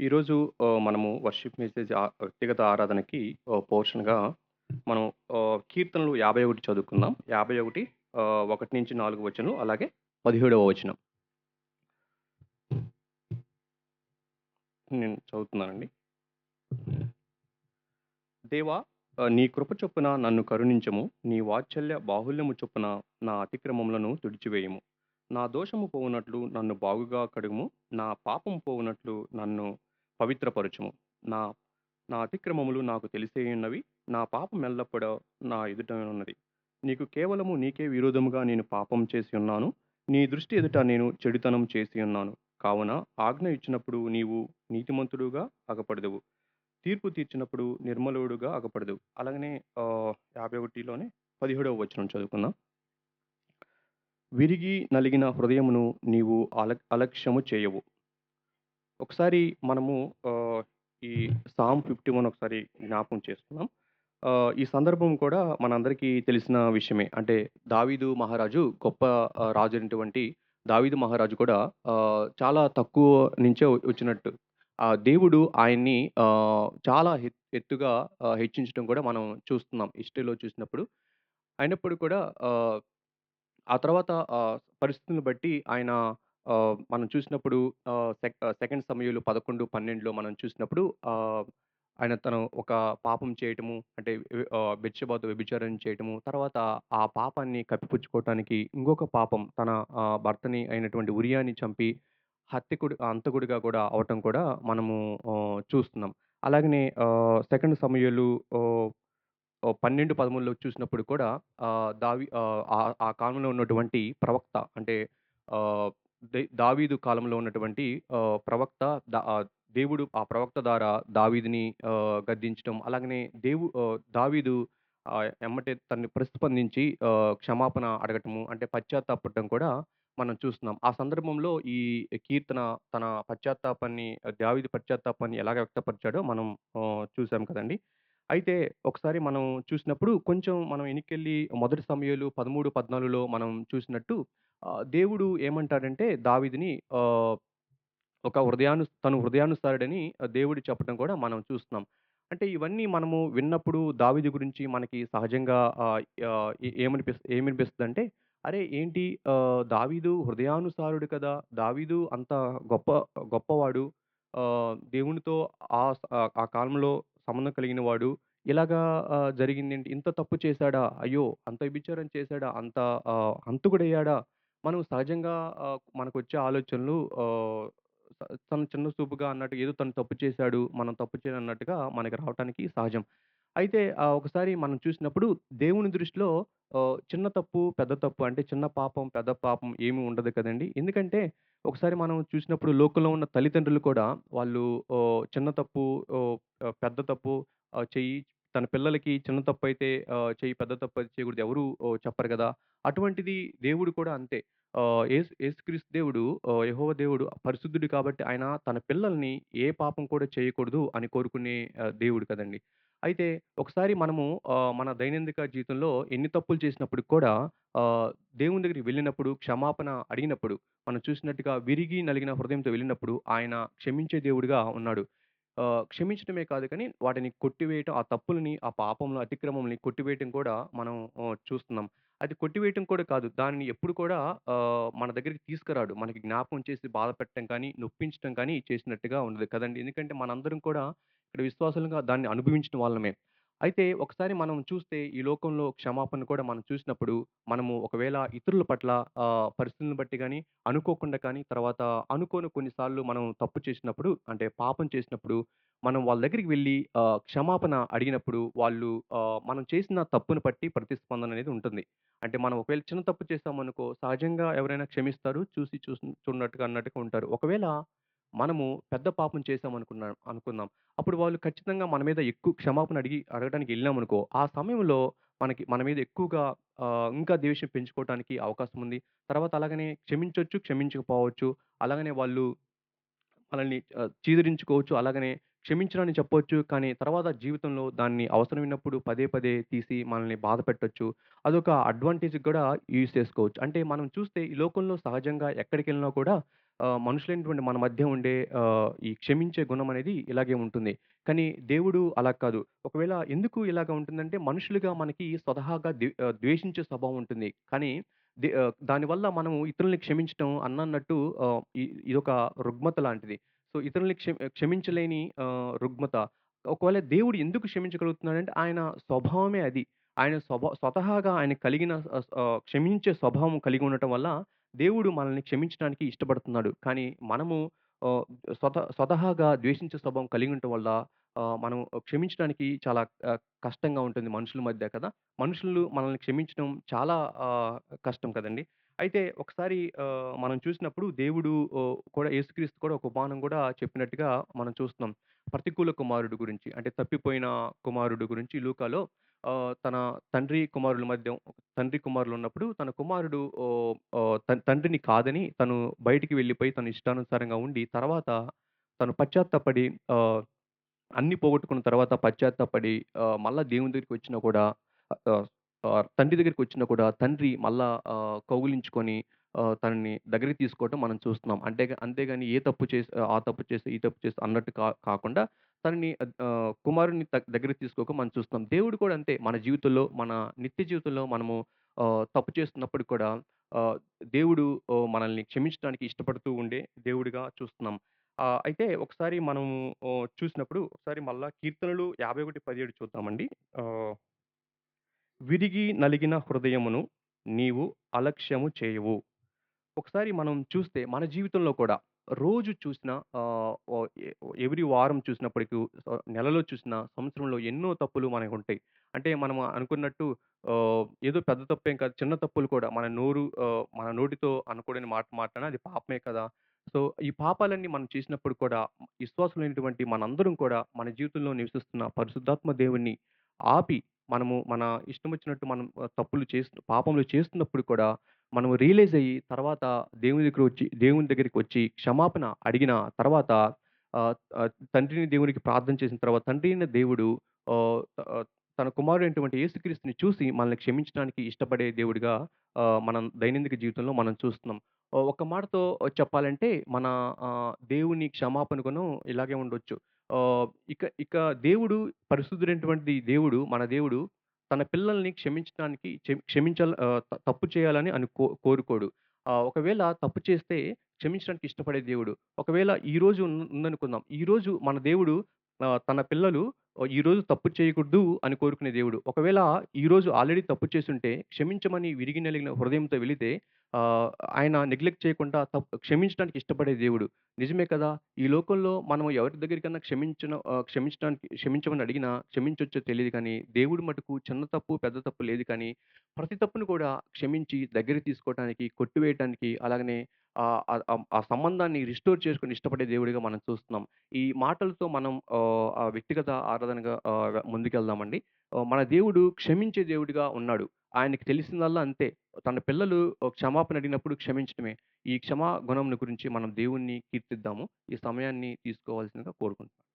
ఈరోజు మనము worship message ఆ వ్యక్తిగత ఆరాధనకి ఆహ్, పోర్షన్‌గా మనం కీర్తనలు కీర్తనలు 51 చదువుకుందాం. యాభై ఒకటి ఒకటి నుంచి నాలుగు వచనం అలాగే 17వ వచనం. నేను చదువుతున్నానండి. దేవా నీ కృప చొప్పున నన్ను కరుణించము నీ వాత్సల్య బాహుల్యము చొప్పున నా అతిక్రమములను తుడిచివేయము నా దోషము పోవునట్లు నన్ను బాగుగా కడుగుము. నా పాపము పోవునట్లు నన్ను పవిత్రపరచుము. నా నా అతిక్రమములు నాకు తెలిసేయున్నవి. నా పాపం ఎల్లప్పుడూ నా ఎదుట ఉన్నది. నీకు కేవలము నీకే విరోధముగా నేను పాపం చేసి ఉన్నాను. నీ దృష్టి ఎదుట నేను చెడుతనం చేసి ఉన్నాను. కావున ఆజ్ఞ ఇచ్చినప్పుడు నీవు నీతిమంతుడుగా అగపడదువు తీర్పు తీర్చినప్పుడు నిర్మలుడుగా అగపడదు అలాగనే యాభై ఒకటిలోనే పదిహేడవ వచనం చదువుకుందాం. విరిగి నలిగిన హృదయమును నీవు అల అలక్ష్యము చేయవు. ఒకసారి మనము ఈ సామ్ 51 ఒకసారి జ్ఞాపకం చేసుకున్నాం ఈ సందర్భం కూడా మనందరికీ తెలిసిన విషయమే. అంటే దావీదు మహారాజు గొప్ప రాజు అయినటువంటి దావీదు మహారాజు కూడా చాలా తక్కువ నుంచే వచ్చినట్టు. ఆ దేవుడు ఆయన్ని చాలా ఎత్తుగా హెచ్చించడం కూడా మనం చూస్తున్నాం హిస్టరీలో చూసినప్పుడు. అయినప్పుడు కూడా ఆ తర్వాత పరిస్థితులను బట్టి ఆయన మనం చూసినప్పుడు ఆహ్, సెక్ సెకండ్ సమూయేలు 11, 12లో మనం చూసినప్పుడు ఆహ్, ఆయన తను ఒక పాపం చేయటము అంటే ఆహ్, బెత్షెబాతో వ్యభిచారం చేయటము. తర్వాత ఆ పాపాన్ని కప్పిపుచ్చుకోవటానికి ఇంకొక పాపం తన ఆహ్, భర్తని అయినటువంటి ఉరియాని చంపి హత్యకుడు హంతకుడిగా కూడా అవ్వటం కూడా మనము ఆహ్, చూస్తున్నాం. అలాగనే ఆహ్, సెకండ్ సమూయేలు ఆహ్, ఆహ్, 12, 13లో చూసినప్పుడు కూడా ఆహ్, దావి ఆహ్, ఆ ఆ కాలంలో ఉన్నటువంటి ప్రవక్త అంటే ఆహ్, దావీదు కాలంలో ఉన్నటువంటి ప్రవక్త దేవుడు ఆ ప్రవక్త ద్వారా దావీదుని గద్దించడం అలాగనే దేవు దావీదు ఎమ్మటే తనని ప్రతిస్పందించి క్షమాపణ అడగటము అంటే పశ్చాత్తాపడటం కూడా మనం చూస్తున్నాం. ఆ సందర్భంలో ఈ కీర్తన తన పశ్చాత్తాపాన్ని దావిది పశ్చాత్తాపాన్ని ఎలాగ వ్యక్తపరిచాడో మనం చూసాం కదండీ! అయితే ఒకసారి మనం చూసినప్పుడు కొంచెం మనం ఎనికెళ్ళి మొదటి సమయంలో పదమూడు పద్నాలుగులో మనం చూసినట్టు దేవుడు ఏమంటాడంటే దావీదుని ఒక హృదయాను తను హృదయానుసారుడని దేవుడు చెప్పడం కూడా మనం చూస్తున్నాం. అంటే ఇవన్నీ మనము విన్నప్పుడు దావీదు గురించి మనకి సహజంగా ఆహ్, ఏమనిపిస్తుంది ఏ ఏమనిపిస్ అరే! ఏంటి ఆహ్, దావీదు హృదయానుసారుడు కదా! దావీదు అంత గొప్ప గొప్పవాడు. ఆహ్, దేవునితో ఆ ఆ కాలంలో సంబంధం కలిగిన వాడు. ఇలాగా జరిగింది జరిగిందేంటి? ఇంత తప్పు చేశాడా? అయ్యో! అంత విభిచారం చేశాడా? అంత అంతుకుడయ్యాడా మనం సహజంగా మనకు మనకొచ్చే ఆలోచనలు తను చిన్న చూపుగా అన్నట్టు ఏదో తను తప్పు చేశాడు. మనం తప్పు చేయనన్నట్టుగా మనకి రావటానికి సహజం. అయితే ఆహ్, ఒకసారి మనం చూసినప్పుడు దేవుని దృష్టిలో ఆహ్, చిన్న తప్పు, పెద్ద తప్పు అంటే చిన్న పాపం, పెద్ద పాపం ఏమి ఉండదు కదండీ! ఎందుకంటే ఒకసారి మనం చూసినప్పుడు లోకంలో ఉన్న తల్లిదండ్రులు కూడా వాళ్ళు ఆహ్, చిన్న తప్పు ఆహ్, పెద్ద తప్పు ఆహ్, చెయ్యి తన పిల్లలకి చిన్న తప్పు అయితే చేయి పెద్ద తప్పు అయితే చేయకూడదు ఎవరు చెప్పరు కదా అటువంటిది దేవుడు కూడా అంతే. ఆహ్, యేసుక్రీస్తు దేవుడు యహోవ దేవుడు పరిశుద్ధుడు కాబట్టి ఆయన తన పిల్లల్ని ఏ పాపం కూడా చేయకూడదు అని కోరుకునే దేవుడు కదండీ! అయితే ఒకసారి మనము మన దైనందిక జీవితంలో ఎన్ని తప్పులు చేసినప్పుడు కూడా దేవుని దగ్గరికి వెళ్ళినప్పుడు క్షమాపణ అడిగినప్పుడు మనం చూసినట్టుగా విరిగి నలిగిన హృదయంతో వెళ్ళినప్పుడు ఆయన క్షమించే దేవుడుగా ఉన్నాడు. క్షమించడమే కాదు కానీ వాటిని కొట్టివేయటం, ఆ తప్పులని, ఆ పాపంలో అతిక్రమంని కొట్టివేయటం కూడా మనం చూస్తున్నాం. అది కొట్టివేయటం కూడా కాదు. దానిని ఎప్పుడు కూడా మన దగ్గరికి తీసుకురాడు. మనకి జ్ఞాపకం చేసి బాధపెట్టడం కానీ, నొప్పించడం కానీ చేసినట్టుగా ఉండదు కదండీ! ఎందుకంటే మనందరం కూడా ఇక్కడ విశ్వాసంగా దాన్ని అనుభవించిన వాళ్ళమే. అయితే ఒకసారి మనం చూస్తే ఈ లోకంలో క్షమాపణ కూడా మనం చూసినప్పుడు మనము ఒకవేళ ఇతరుల పట్ల పరిస్థితులను బట్టి కానీ అనుకోకుండా కానీ, తర్వాత అనుకోని కొన్నిసార్లు మనం తప్పు చేసినప్పుడు అంటే పాపం చేసినప్పుడు మనం వాళ్ళ దగ్గరికి వెళ్ళి క్షమాపణ అడిగినప్పుడు వాళ్ళు మనం చేసిన తప్పును బట్టి ప్రతిస్పందన అనేది ఉంటుంది. అంటే మనం ఒకవేళ చిన్న తప్పు చేస్తామనుకో సహజంగా ఎవరైనా క్షమిస్తారు. చూసి చూసి చూడనట్టుగా అన్నట్టుగా ఉంటారు. ఒకవేళ మనము పెద్ద పాపం చేసాం అనుకున్నాం అనుకుందాం. అప్పుడు వాళ్ళు ఖచ్చితంగా మన మీద ఎక్కువ క్షమాపణ అడిగి అడగడానికి వెళ్ళామనుకో ఆ సమయంలో మనకి మన మీద ఎక్కువగా ఇంకా ద్వేషం పెంచుకోవటానికి అవకాశం ఉంది. తర్వాత అలాగనే క్షమించవచ్చు క్షమించకపోవచ్చు. అలాగనే వాళ్ళు మనల్ని చీదరించుకోవచ్చు. అలాగనే క్షమించనని చెప్పవచ్చు కానీ తర్వాత జీవితంలో దాన్ని అవసరమైనప్పుడు పదే పదే తీసి మనల్ని బాధ పెట్టొచ్చు. అదొక అడ్వాంటేజ్ కూడా యూజ్ చేసుకోవచ్చు. అంటే మనం చూస్తే ఈ లోకంలో సహజంగా ఎక్కడికెళ్ళినా కూడా మనుషులైనటువంటి మన మధ్య ఉండే ఈ క్షమించే గుణం అనేది ఇలాగే ఉంటుంది. కానీ దేవుడు అలా కాదు. ఒకవేళ ఎందుకు ఇలాగ ఉంటుందంటే మనుషులుగా మనకి స్వతహాగా ద్వేషించే స్వభావం ఉంటుంది. కానీ దే దానివల్ల మనము ఇతరుల్ని క్షమించటం అన్నట్టు ఇదొక రుగ్మత లాంటిది. సో, ఇతరుల్ని క్ష క్షమించలేని రుగ్మత. ఒకవేళ దేవుడు ఎందుకు క్షమించగలుగుతున్నాడంటే ఆయన స్వభావమే అది. ఆయన స్వభా స్వతహాగా ఆయన కలిగిన క్షమించే స్వభావం కలిగి ఉండటం వల్ల దేవుడు మనల్ని క్షమించడానికి ఇష్టపడుతున్నాడు. కానీ మనము స్వత స్వతహాగా ద్వేషించే స్వభావం కలిగి ఉండటం వల్ల మనం క్షమించడానికి చాలా కష్టంగా ఉంటుంది మనుషుల మధ్య కదా! మనుషులు మనల్ని క్షమించడం చాలా కష్టం కదండీ! అయితే ఒకసారి మనం చూసినప్పుడు దేవుడు కూడా యేసుక్రీస్తు కూడా ఒక ఉపమానం కూడా చెప్పినట్టుగా మనం చూస్తున్నాం. ప్రతికూల కుమారుడు గురించి అంటే తప్పిపోయిన కుమారుడు గురించి లూకాలో తన తండ్రి కుమారుల మధ్య తండ్రి కుమారులు ఉన్నప్పుడు తన కుమారుడు తండ్రిని కాదని తను బయటికి వెళ్ళిపోయి తన ఇష్టానుసారంగా ఉండి తర్వాత తను పశ్చాత్తపడి అన్ని పోగొట్టుకున్న తర్వాత పశ్చాత్తపడి మళ్ళా దేవుని దగ్గరికి వచ్చినా కూడా తండ్రి దగ్గరికి వచ్చినా కూడా తండ్రి మళ్ళా కౌగులించుకొని కౌగిలించుకొని తనని దగ్గరికి తీసుకోవటం మనం చూస్తున్నాం. అంటే అంతేగాని ఏ తప్పు చేసి ఆ తప్పు చేస్తే ఈ తప్పు చేస్తే అన్నట్టు కా కాకుండా తనని ఆహ్, కుమారుడిని ద దగ్గరికి తీసుకోక మనం చూస్తాం దేవుడు కూడా అంతే మన జీవితంలో మన నిత్య జీవితంలో మనము ఆహ్, తప్పు చేస్తున్నప్పుడు కూడా ఆహ్, దేవుడు మనల్ని క్షమించడానికి ఇష్టపడుతూ ఉండే దేవుడిగా చూస్తున్నాం. ఆహ్, అయితే ఒకసారి మనము చూసినప్పుడు ఒకసారి మళ్ళా కీర్తనలు 51:17 చూద్దామండి. ఆహ్ విరిగి నలిగిన హృదయమును నీవు అలక్ష్యము చేయవు. ఒకసారి మనం చూస్తే మన జీవితంలో కూడా రోజు చూసిన ఎవ్రీ వారం చూసినప్పటికి నెలలో చూసిన సంవత్సరంలో ఎన్నో తప్పులు మనకు ఉంటాయి అంటే మనం అనుకున్నట్టు ఏదో పెద్ద తప్పేం కాదు. చిన్న తప్పులు కూడా మన నోరు మన నోటితో అనకూడని మాట మాట్లాడినా అది పాపమే కదా! సో, ఈ పాపాలన్నీ మనం చేసినప్పుడు కూడా విశ్వాసులైనటువంటి మనందరం కూడా మన జీవితంలో నివసిస్తున్న పరిశుద్ధాత్మ దేవుణ్ణి ఆపి మనము మన ఇష్టం వచ్చినట్టు మనం తప్పులు చేస్తు పాపములు చేస్తున్నప్పుడు కూడా మనము రియలైజ్ అయ్యి తర్వాత దేవుని దగ్గర వచ్చి దేవుని దగ్గరికి వచ్చి క్షమాపణ అడిగిన తర్వాత తండ్రిని దేవునికి ప్రార్థన చేసిన తర్వాత తండ్రి అయిన దేవుడు తన కుమారుడు అయినటువంటి యేసుక్రీస్తుని చూసి మనల్ని క్షమించడానికి ఇష్టపడే దేవుడిగా మనం దైనందిక జీవితంలో మనం చూస్తున్నాం. ఒక మాటతో చెప్పాలంటే మన దేవుని క్షమాపణకును ఇలాగే ఉండొచ్చు. ఇక ఇక దేవుడు పరిశుద్ధుడైనటువంటి దేవుడు మన దేవుడు తన పిల్లల్ని క్షమించడానికి క్షమించాల తప్పు చేయాలని అని కో కోరుకోడు. ఒకవేళ తప్పు చేస్తే క్షమించడానికి ఇష్టపడే దేవుడు. ఒకవేళ ఈరోజు ఉన్ ఉందనుకుందాం. ఈరోజు మన దేవుడు తన పిల్లలు ఈరోజు తప్పు చేయకూడదు అని కోరుకునే దేవుడు. ఒకవేళ ఈరోజు ఆల్రెడీ తప్పు చేసుంటే క్షమించమని విరిగి నలిగిన హృదయంతో వెళితే ఆయన నెగ్లెక్ట్ చేయకుండా తప్పు క్షమించడానికి ఇష్టపడే దేవుడు. నిజమే కదా! ఈ లోకంలో మనం ఎవరి దగ్గరికన్నా క్షమించిన క్షమించడానికి క్షమించమని అడిగినా క్షమించొచ్చో తెలియదు కానీ, దేవుడు మటుకు చిన్న తప్పు, పెద్ద తప్పు లేదు కానీ, ప్రతి తప్పును కూడా క్షమించి దగ్గర తీసుకోవటానికి, కొట్టివేయటానికి అలాగనే ఆ సంబంధాన్ని రిస్టోర్ చేసుకుని ఇష్టపడే దేవుడిగా మనం చూస్తున్నాం. ఈ మాటలతో మనం ఆ వ్యక్తిగత ఆరాధనగా ముందుకెళ్దామండి. మన దేవుడు క్షమించే దేవుడిగా ఉన్నాడు. ఆయనకి తెలిసిందల్లా అంతే. తన పిల్లలు క్షమాపణ అడిగినప్పుడు క్షమించడమే. ఈ క్షమా గుణం గురించి మనం దేవుణ్ణి కీర్తిద్దాము. ఈ సమయాన్ని తీసుకోవాల్సిందిగా కోరుకుంటున్నాను.